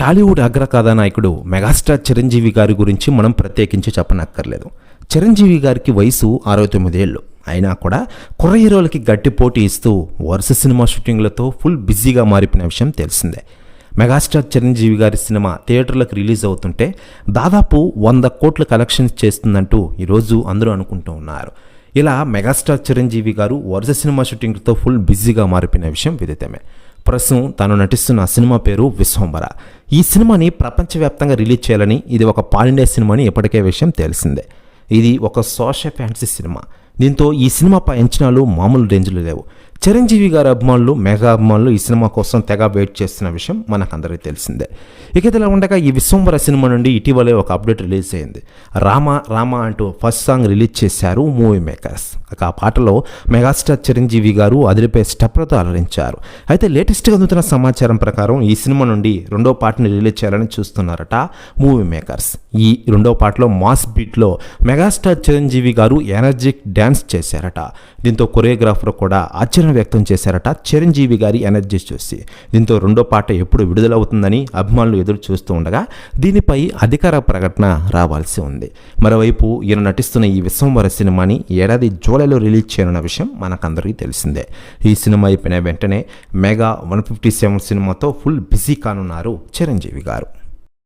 టాలీవుడ్ అగ్ర కథానాయకుడు మెగాస్టార్ చిరంజీవి గారి గురించి మనం ప్రత్యేకించి చెప్పనక్కర్లేదు. చిరంజీవి గారికి వయసు అరవై తొమ్మిదేళ్ళు. అయినా కూడా కుర్ర హీరోలకి గట్టి పోటీ ఇస్తూ వరుస సినిమా షూటింగ్లతో ఫుల్ బిజీగా మారిపోయిన విషయం తెలిసిందే. మెగాస్టార్ చిరంజీవి గారి సినిమా థియేటర్లకు రిలీజ్ అవుతుంటే దాదాపు వంద కోట్ల కలెక్షన్స్ చేస్తుందంటూ ఈరోజు అందరూ అనుకుంటూ ఉన్నారు. ఇలా మెగాస్టార్ చిరంజీవి గారు వరుస సినిమా షూటింగ్తో ఫుల్ బిజీగా మారిపోయిన విషయం విదితమే. ప్రస్తుతం తాను నటిస్తున్న సినిమా పేరు విశ్వంబర. ఈ సినిమాని ప్రపంచవ్యాప్తంగా రిలీజ్ చేయాలని ఇది ఒక పాలిండే సినిమాని ఇప్పటికే విషయం తెలిసిందే. ఇది ఒక సోషల్ ఫ్యాన్సీ సినిమా. దీంతో ఈ సినిమాపై అంచనాలు మామూలు రేంజ్లో లేవు. చిరంజీవి గారి అభిమానులు మెగా అభిమానులు ఈ సినిమా కోసం తెగ వెయిట్ చేస్తున్న విషయం మనకందరికీ తెలిసిందే. ఇక ఇలా ఉండగా ఈ విశ్వంబర సినిమా నుండి ఇటీవలే ఒక అప్డేట్ రిలీజ్ అయింది. రామ రామ అంటూ ఫస్ట్ సాంగ్ రిలీజ్ చేశారు మూవీ మేకర్స్. ఇక ఆ పాటలో మెగాస్టార్ చిరంజీవి గారు అదిరిపై స్టెప్లతో అలరించారు. అయితే లేటెస్ట్గా అందుతున్న సమాచారం ప్రకారం ఈ సినిమా నుండి రెండో పాటని రిలీజ్ చేయాలని చూస్తున్నారట మూవీ మేకర్స్. ఈ రెండో పాటలో మాస్ బీట్లో మెగాస్టార్ చిరంజీవి గారు ఎనర్జిక్ డ్యాన్స్ చేశారట. దీంతో కొరియోగ్రాఫర్ కూడా ఆశ్చర్యం వ్యక్తం చేశారట చిరంజీవి గారి ఎనర్జీ చూసి. దీంతో రెండో పాట ఎప్పుడు విడుదలవుతుందని అభిమానులు ఎదురు చూస్తూ ఉండగా దీనిపై అధికార ప్రకటన రావాల్సి ఉంది. మరోవైపు ఈయన నటిస్తున్న ఈ విశ్వంవర సినిమాని ఏడాది జూలైలో రిలీజ్ చేయనున్న విషయం మనకందరికీ తెలిసిందే. ఈ సినిమా అయిపోయిన వెంటనే మెగా వన్ ఫిఫ్టీ సెవెన్ సినిమాతో ఫుల్ బిజీ కానున్నారు చిరంజీవి గారు.